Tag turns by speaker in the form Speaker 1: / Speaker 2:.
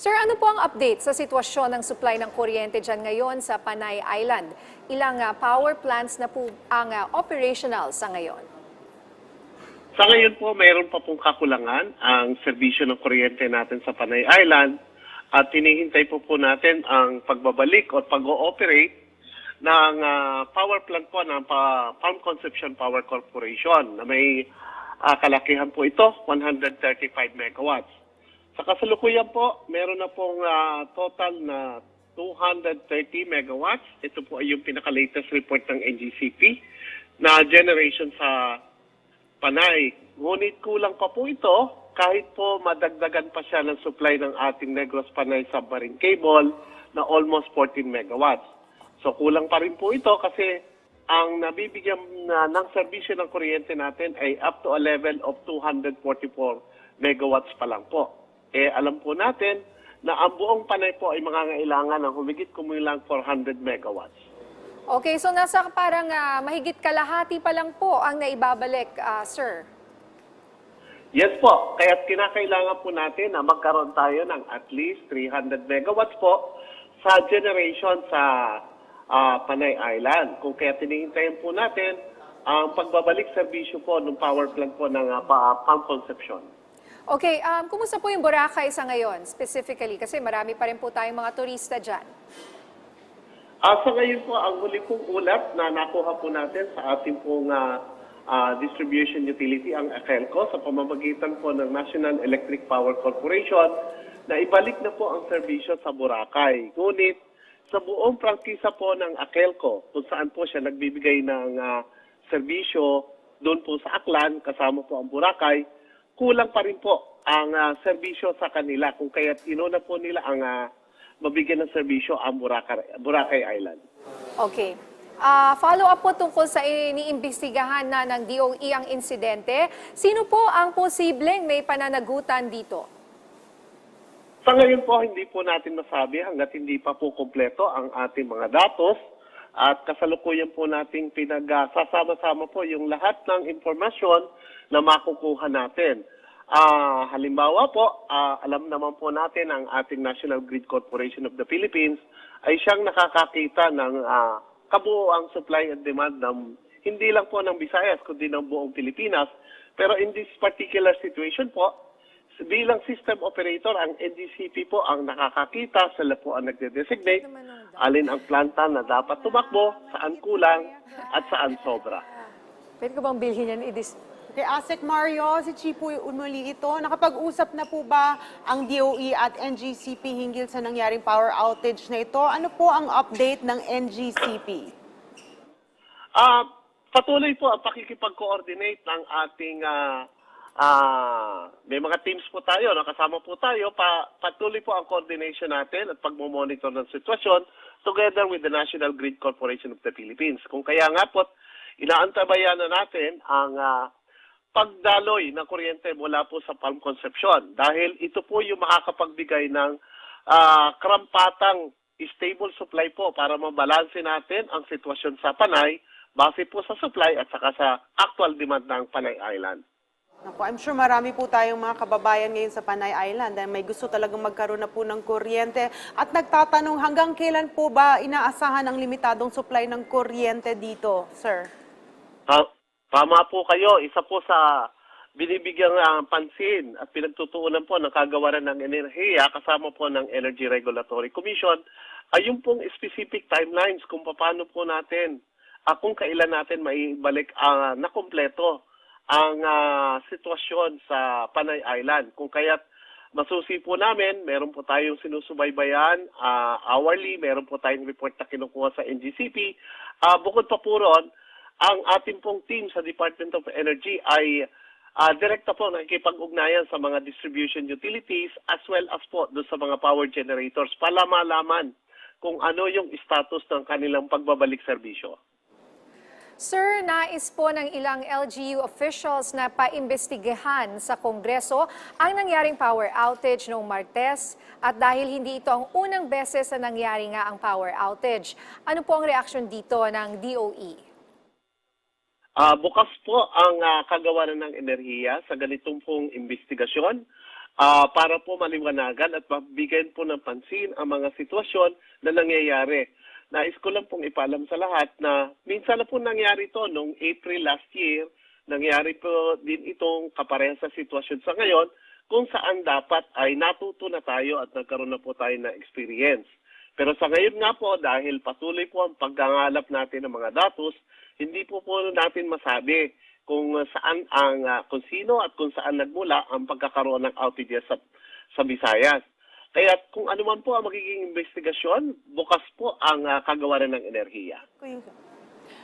Speaker 1: Sir, ano po ang update sa sitwasyon ng supply ng kuryente dyan ngayon sa Panay Island? Ilang ah, power plants na po ang ah, operational sa ngayon?
Speaker 2: Sa ngayon po, mayroon pa pong kakulangan ang serbisyo ng kuryente natin sa Panay Island at hinihintay po po natin ang pagbabalik o pag-ooperate ng ah, power plant po ng pa, Farm Conception Power Corporation na may ah, kalakihan po ito, 135 megawatts. Sa kasalukuyan po, meron na pong ah, total na 230 megawatts. Ito po ay yung pinaka-latest report ng NGCP na generation sa Panay. Ngunit kulang pa po ito kahit po madagdagan pa siya ng supply ng ating Negros Panay submarine cable na almost 14 megawatts. So kulang pa rin po ito kasi ang nabibigyan na ng serbisyo ng kuryente natin ay up to a level of 244 megawatts pa lang po. Eh alam po natin na ang buong Panay po ay mangangailangan ng humigit kumulang 400 megawatts.
Speaker 1: Okay, so nasa parang ah, mahigit kalahati pa lang po ang naibabalik, ah, sir.
Speaker 2: Yes po, kaya kinakailangan po natin na magkaroon tayo ng at least 300 megawatts po sa generation sa ah, Panay Island. Kung kaya tinihintayin po natin ang pagbabalik serbisyo po ng power plant po ng uh, Pump Conception.
Speaker 1: Okay, um, kumusta po yung Boracay sa ngayon specifically? Kasi marami pa rin po tayong mga turista dyan.
Speaker 2: Ah, sa ngayon po, ang huli pong ulat na nakuha po natin sa ating pong ah, ah, distribution utility, ang ACELCO, sa pamamagitan po ng National Electric Power Corporation, na ibalik na po ang serbisyo sa Boracay. Ngunit, sa buong prangkisa po ng ACELCO, kung saan po siya nagbibigay ng ah, serbisyo doon po sa Aklan, kasama po ang Boracay, kulang pa rin po ang ah, serbisyo sa kanila. Kung kaya inuna po nila ang ah, mabigyan ng serbisyo ang Boracay, Boracay Island.
Speaker 1: Okay. Ah, follow up po tungkol sa iniimbestigahan na ng DOE ang insidente. Sino po ang posibleng may pananagutan dito?
Speaker 2: Sa ngayon po, hindi po natin masabi hanggat hindi pa po kompleto ang ating mga datos at kasalukuyan po nating pinagsasama-sama po yung lahat ng impormasyon na makukuha natin. Ah, halimbawa po, ah, alam naman po natin ang ating National Grid Corporation of the Philippines ay siyang nakakakita ng ah, kabuoang supply and demand ng hindi lang po ng Visayas kundi ng buong Pilipinas. Pero in this particular situation po, bilang system operator, ang NGCP po ang nakakakita, sila po ang nagde-designate, alin ang planta na dapat tumakbo, saan kulang, at saan sobra.
Speaker 1: Pwede ko bang bilhin yan? i-dis-
Speaker 3: Okay, Asek Mario, si Chipo umuli ito. Nakapag-usap na po ba ang DOE at NGCP hinggil sa nangyaring power outage na ito? Ano po ang update ng NGCP?
Speaker 2: Ah, patuloy po ang pakikipag-coordinate ng ating ah, ah, may mga teams po tayo, nakasama po tayo, pa, patuloy po ang coordination natin at pagmomonitor ng sitwasyon together with the National Grid Corporation of the Philippines. Kung kaya nga po, inaantabayan na natin ang ah, pagdaloy ng kuryente mula po sa Palm Conception dahil ito po yung makakapagbigay ng ah, karampatang stable supply po para mabalanse natin ang sitwasyon sa Panay base po sa supply at saka sa actual demand ng Panay Island.
Speaker 3: Naku, I'm sure marami po tayong mga kababayan ngayon sa Panay Island dahil may gusto talagang magkaroon na po ng kuryente. At nagtatanong hanggang kailan po ba inaasahan ang limitadong supply ng kuryente dito, sir?
Speaker 2: Ta- tama po kayo, isa po sa binibigyang ah, pansin at pinagtutuunan po ng kagawaran ng enerhiya kasama po ng Energy Regulatory Commission ay yung pong specific timelines kung paano po natin, ah, kung kailan natin maibalik ah, na kompleto ang ah, sitwasyon sa Panay Island. Kung kaya't masusi po namin, meron po tayong sinusubaybayan ah, hourly, meron po tayong report na kinukuha sa NGCP. Ah, bukod pa po ron, ang ating pong team sa Department of Energy ay ah, direkta po nakikipag-ugnayan sa mga distribution utilities as well as po doon sa mga power generators para malaman kung ano yung status ng kanilang pagbabalik serbisyo.
Speaker 1: Sir, nais po ng ilang LGU officials na paimbestigahan sa Kongreso ang nangyaring power outage noong Martes at dahil hindi ito ang unang beses na nangyari nga ang power outage. Ano po ang reaksyon dito ng? DOE?
Speaker 2: Ah, bukas po ang ah, kagawaran ng enerhiya sa ganitong pong investigasyon. ah, para po maliwanagan at mabigyan po ng pansin ang mga sitwasyon na nangyayari. Nais ko lang pong ipaalam sa lahat na minsan na po nangyari to noong April last year, nangyari po din itong kapareha sa sitwasyon sa ngayon kung saan dapat ay natuto na tayo at nagkaroon na po tayo na experience. Pero sa ngayon nga po, dahil patuloy po ang paggangalap natin ng mga datos, hindi po po natin masabi kung saan ang uh, kung sino at kung saan nagmula ang pagkakaroon ng outages sa, sa Visayas. Kaya kung ano man po ang magiging investigasyon, bukas po ang uh, kagawaran ng enerhiya.